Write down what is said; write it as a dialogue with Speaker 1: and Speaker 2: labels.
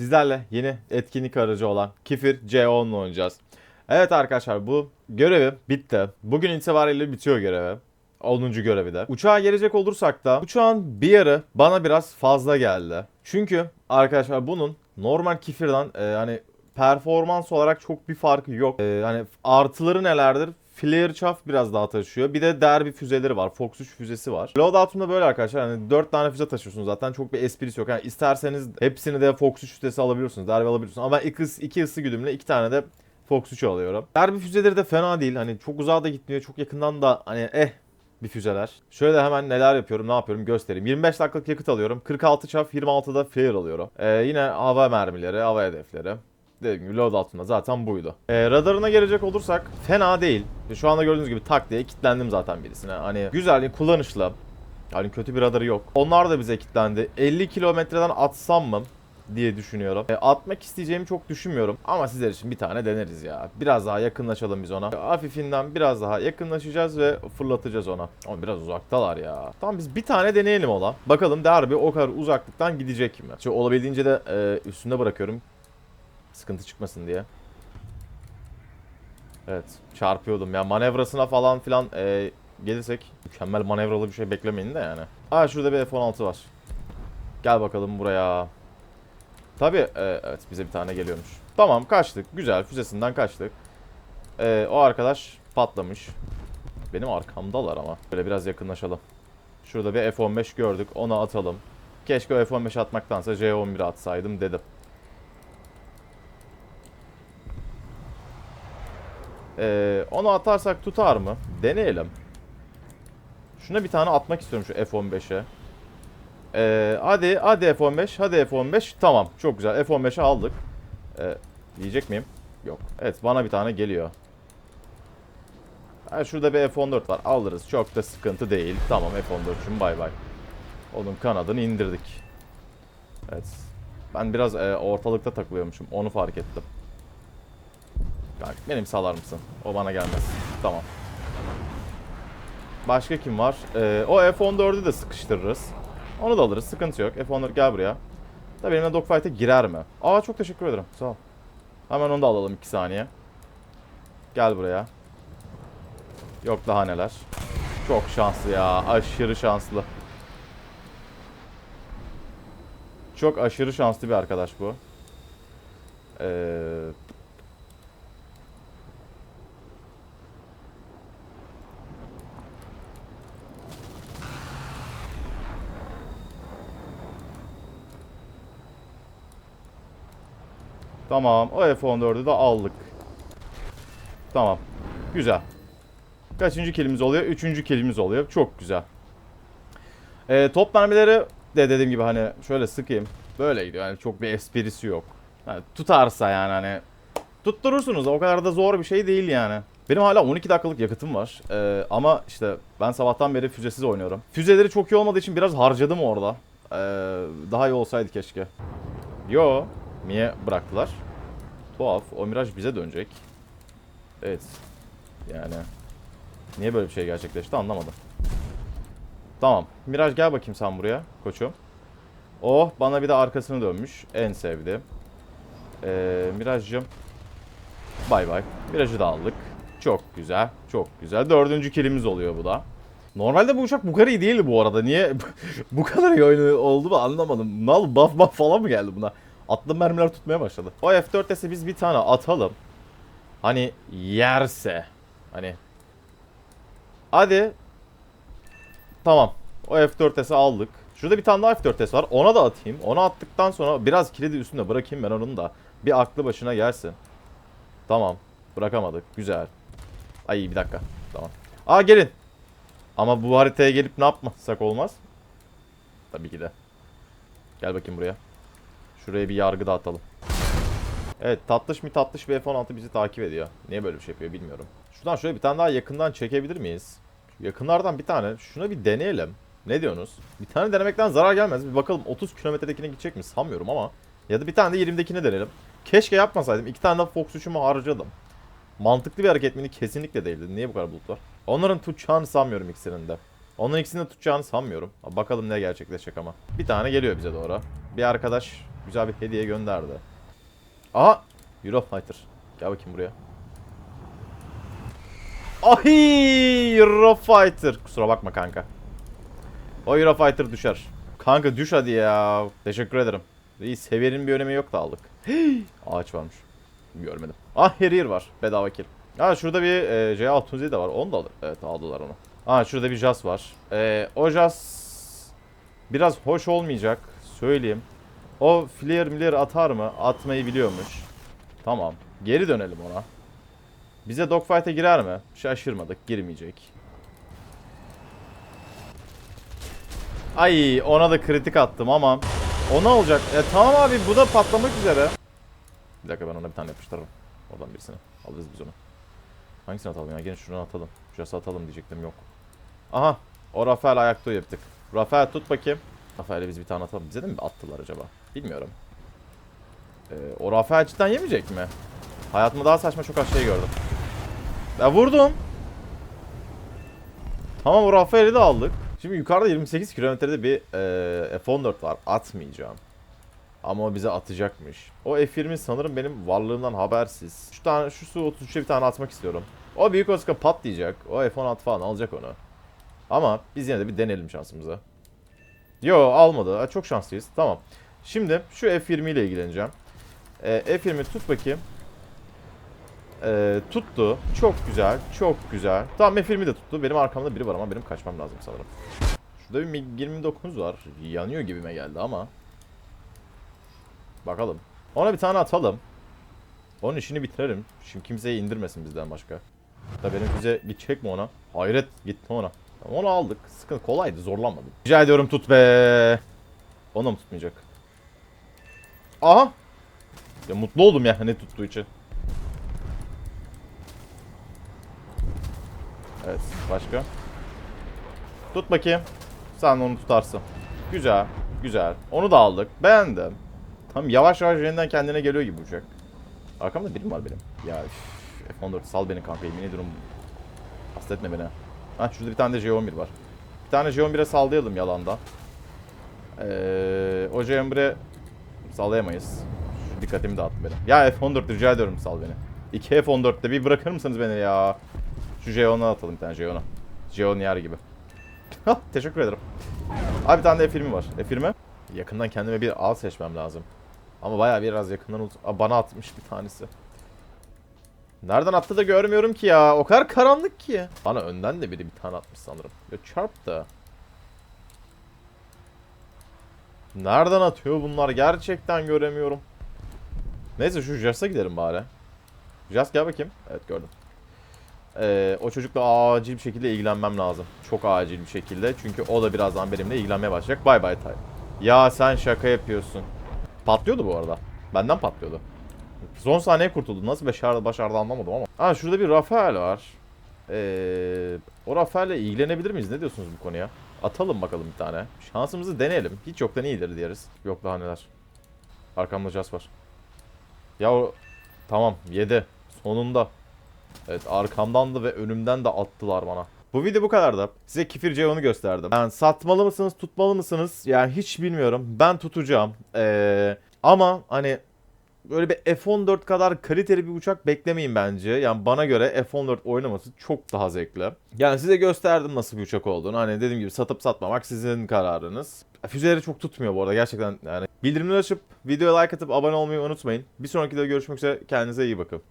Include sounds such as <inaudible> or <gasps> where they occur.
Speaker 1: Sizlerle yeni etkinlik aracı olan Kifir C10 ile oynayacağız. Evet arkadaşlar bu görevi bitti. Bugün itibariyle bitiyor görevi. 10. görevi de. Uçağa gelecek olursak da uçağın bir yarı bana biraz fazla geldi. Çünkü arkadaşlar bunun normal kifirden e, hani performans olarak çok bir farkı yok. E, hani artıları nelerdir? Flare chaff biraz daha taşıyor. Bir de derbi füzeleri var. Fox 3 füzesi var. Loadout'umda böyle arkadaşlar. Hani 4 tane füze taşıyorsunuz zaten. Çok bir esprisi yok. Yani isterseniz hepsini de Fox 3 füzesi alabiliyorsunuz. Derbi alabiliyorsunuz. Ama ben 2 ısı, iki ısı güdümle 2 tane de Fox 3 alıyorum. Derbi füzeleri de fena değil. Hani çok uzağa da gitmiyor. Çok yakından da hani eh bir füzeler. Şöyle hemen neler yapıyorum, ne yapıyorum göstereyim. 25 dakikalık yakıt alıyorum. 46 çaf, 26'da flare alıyorum. Ee, yine hava mermileri, hava hedefleri. Dediğim gibi loadout'umda zaten buydu. Ee, radarına gelecek olursak fena değil. Şu anda gördüğünüz gibi tak diye kilitlendim zaten birisine. Hani güzel, kullanışlı. Hani kötü bir radarı yok. Onlar da bize kilitlendi. 50 kilometreden atsam mı? diye düşünüyorum. E, atmak isteyeceğimi çok düşünmüyorum. Ama sizler için bir tane deneriz ya. Biraz daha yakınlaşalım biz ona. Hafifinden biraz daha yakınlaşacağız ve fırlatacağız ona. Ama biraz uzaktalar ya. Tamam biz bir tane deneyelim ola. Bakalım derbi o kadar uzaklıktan gidecek mi? Şimdi olabildiğince de e, üstünde bırakıyorum. Sıkıntı çıkmasın diye. Evet çarpıyordum ya manevrasına falan filan e, gelirsek mükemmel manevralı bir şey beklemeyin de yani. Aa şurada bir F-16 var. Gel bakalım buraya. Tabii e, evet bize bir tane geliyormuş. Tamam kaçtık. Güzel füzesinden kaçtık. E, o arkadaş patlamış. Benim arkamdalar ama. Böyle biraz yakınlaşalım. Şurada bir F-15 gördük. Onu atalım. Keşke o F-15 atmaktansa J-11 atsaydım dedim. E, onu atarsak tutar mı? Deneyelim. Şuna bir tane atmak istiyorum şu F-15'e. Ee, hadi hadi F15 hadi F15 tamam çok güzel. F15'i aldık. Ee, diyecek miyim? Yok. Evet bana bir tane geliyor. Ha, şurada bir F14 var. Alırız. Çok da sıkıntı değil. Tamam F14'cüm bay bay. Onun kanadını indirdik. Evet. Ben biraz e, ortalıkta takılıyormuşum. Onu fark ettim benim salar mısın o bana gelmez tamam Başka kim var? Ee, o F14'ü de sıkıştırırız. Onu da alırız. Sıkıntı yok. F-14 gel buraya. Da benimle dogfight'e girer mi? Aa çok teşekkür ederim. Sağ ol. Hemen onu da alalım 2 saniye. Gel buraya. Yok daha neler. Çok şanslı ya. Aşırı şanslı. Çok aşırı şanslı bir arkadaş bu. Ee, Tamam. O F-14'ü de aldık. Tamam. Güzel. Kaçıncı kilimiz oluyor? Üçüncü kilimiz oluyor. Çok güzel. Ee, top mermileri de dediğim gibi hani şöyle sıkayım. Böyle gidiyor. Yani çok bir esprisi yok. Yani tutarsa yani hani tutturursunuz. O kadar da zor bir şey değil yani. Benim hala 12 dakikalık yakıtım var. Ee, ama işte ben sabahtan beri füzesiz oynuyorum. Füzeleri çok iyi olmadığı için biraz harcadım orada. Ee, daha iyi olsaydı keşke. Yo. Niye bıraktılar? Tuhaf. O Miraj bize dönecek. Evet. Yani. Niye böyle bir şey gerçekleşti anlamadım. Tamam. Miraj gel bakayım sen buraya koçum. Oh bana bir de arkasını dönmüş. En sevdiğim. Ee, Miraj'cığım. Bay bay. Miraj'ı da aldık. Çok güzel. Çok güzel. Dördüncü kilimiz oluyor bu da. Normalde bu uçak bu kadar iyi değildi bu arada. Niye <laughs> bu kadar iyi oldu mu anlamadım. Nal buff buff falan mı geldi buna? Atlı mermiler tutmaya başladı. O F4S'e biz bir tane atalım. Hani yerse. Hani. Hadi. Tamam. O F4S'e aldık. Şurada bir tane daha F4S var. Ona da atayım. Ona attıktan sonra biraz kilidi üstünde bırakayım ben onun da. Bir aklı başına gelsin. Tamam. Bırakamadık. Güzel. Ay bir dakika. Tamam. Aa gelin. Ama bu haritaya gelip ne yapmasak olmaz. Tabii ki de. Gel bakayım buraya. Şuraya bir yargı da atalım. Evet tatlış mi tatlış bir F-16 bizi takip ediyor. Niye böyle bir şey yapıyor bilmiyorum. Şuradan şöyle bir tane daha yakından çekebilir miyiz? Yakınlardan bir tane. Şuna bir deneyelim. Ne diyorsunuz? Bir tane denemekten zarar gelmez. Bir bakalım 30 kilometredekine gidecek mi sanmıyorum ama. Ya da bir tane de 20'dekine deneyelim. Keşke yapmasaydım. İki tane de Fox 3'ümü harcadım. Mantıklı bir hareket miydi? Kesinlikle değildi. Niye bu kadar bulut var? Onların tutacağını sanmıyorum ikisinin de. Onların ikisini de tutacağını sanmıyorum. Bakalım ne gerçekleşecek ama. Bir tane geliyor bize doğru. Bir arkadaş güzel bir hediye gönderdi. Aha! Eurofighter. Gel bakayım buraya. Ahi! Eurofighter. Kusura bakma kanka. O Eurofighter düşer. Kanka düş hadi ya. Teşekkür ederim. İyi seviyenin bir önemi yok da aldık. Hii! <gasps> Ağaç varmış. Görmedim. Ah Harrier var. Bedava kill. Ha şurada bir e, J607 de var. Onu da alır. Evet aldılar onu. Ha şurada bir Jas var. E, o Jas biraz hoş olmayacak. Söyleyeyim. O flare milir atar mı? Atmayı biliyormuş. Tamam. Geri dönelim ona. Bize dogfight'e girer mi? Şaşırmadık. Girmeyecek. Ay ona da kritik attım ama o ne olacak? E tamam abi bu da patlamak üzere. Bir dakika ben ona bir tane yapıştırırım. Oradan birisini. Alırız biz onu. Hangisini atalım ya? Gene şunu atalım. Şurası atalım diyecektim yok. Aha. O Rafael ayakta yaptık. Rafael tut bakayım. Rafael'e biz bir tane atalım. Bize de mi attılar acaba? Bilmiyorum. Ee, o Rafael cidden yemeyecek mi? Hayatımda daha saçma çok az şey gördüm. Ya vurdum. Tamam o Rafael'i de aldık. Şimdi yukarıda 28 kilometrede bir e, F-14 var. Atmayacağım. Ama o bize atacakmış. O F-20 sanırım benim varlığımdan habersiz. Şu tane şu su 33'e bir tane atmak istiyorum. O büyük olasılıkla patlayacak. O F-16 falan alacak onu. Ama biz yine de bir deneyelim şansımıza. Yo almadı. Çok şanslıyız. Tamam. Şimdi şu F-20 ile ilgileneceğim. E, F-20 tut bakayım. E, tuttu. Çok güzel. Çok güzel. Tamam F-20 de tuttu. Benim arkamda biri var ama benim kaçmam lazım sanırım. Şurada bir MiG-29 var. Yanıyor gibime geldi ama. Bakalım. Ona bir tane atalım. Onun işini bitirelim. Şimdi kimseyi indirmesin bizden başka. Da benim füze gidecek mi ona? Hayret gitti ona. Onu aldık. Sıkıntı kolaydı zorlanmadım. Rica ediyorum tut be. Onu mu tutmayacak? Aha. Ya mutlu oldum ya ne tuttuğu için. Evet başka. Tut bakayım. Sen onu tutarsın. Güzel. Güzel. Onu da aldık. Beğendim. Tam yavaş yavaş yeniden kendine geliyor gibi uçak. Arkamda biri mi var benim? Ya üf, F14 sal beni kanka yemin ediyorum. Hasta etme beni. Ha şurada bir tane de J11 var. Bir tane J11'e sallayalım yalandan. Ee, o J11'e sallayamayız. Şu dikkatimi dağıttı benim. Ya F14 rica ediyorum sal beni. 2 F14'te bir bırakır mısınız beni ya? Şu J10'a atalım bir tane J10'a. J10 yer gibi. Teşekkür ederim. Abi bir tane de F20 var. F20. Yakından kendime bir al seçmem lazım. Ama bayağı biraz yakından Aa, bana atmış bir tanesi. Nereden attı da görmüyorum ki ya. O kadar karanlık ki. Bana önden de biri bir tane atmış sanırım. Ya çarp da. Nereden atıyor bunlar? Gerçekten göremiyorum. Neyse şu Jas'a gidelim bari. Jas gel bakayım. Evet gördüm. Ee, o çocukla acil bir şekilde ilgilenmem lazım. Çok acil bir şekilde. Çünkü o da birazdan benimle ilgilenmeye başlayacak. Bay bay Tay. Ya sen şaka yapıyorsun. Patlıyordu bu arada. Benden patlıyordu. Son saniye kurtuldu. Nasıl başardı, başardı anlamadım ama. Ha şurada bir Rafael var. Ee, o Rafael'le ilgilenebilir miyiz? Ne diyorsunuz bu konuya? Atalım bakalım bir tane. Şansımızı deneyelim. Hiç yoktan iyidir diyeriz. Yok daha neler. Arkamda Jas var. Ya o... Tamam yedi. Sonunda. Evet arkamdan da ve önümden de attılar bana. Bu video bu kadardı. Size Kifir Ceyhun'u gösterdim. Yani satmalı mısınız, tutmalı mısınız? Yani hiç bilmiyorum. Ben tutacağım. Ee, ama hani böyle bir F-14 kadar kaliteli bir uçak beklemeyin bence. Yani bana göre F-14 oynaması çok daha zevkli. Yani size gösterdim nasıl bir uçak olduğunu. Hani dediğim gibi satıp satmamak sizin kararınız. Füzeleri çok tutmuyor bu arada gerçekten yani. Bildirimleri açıp videoya like atıp abone olmayı unutmayın. Bir sonraki videoda görüşmek üzere. Kendinize iyi bakın.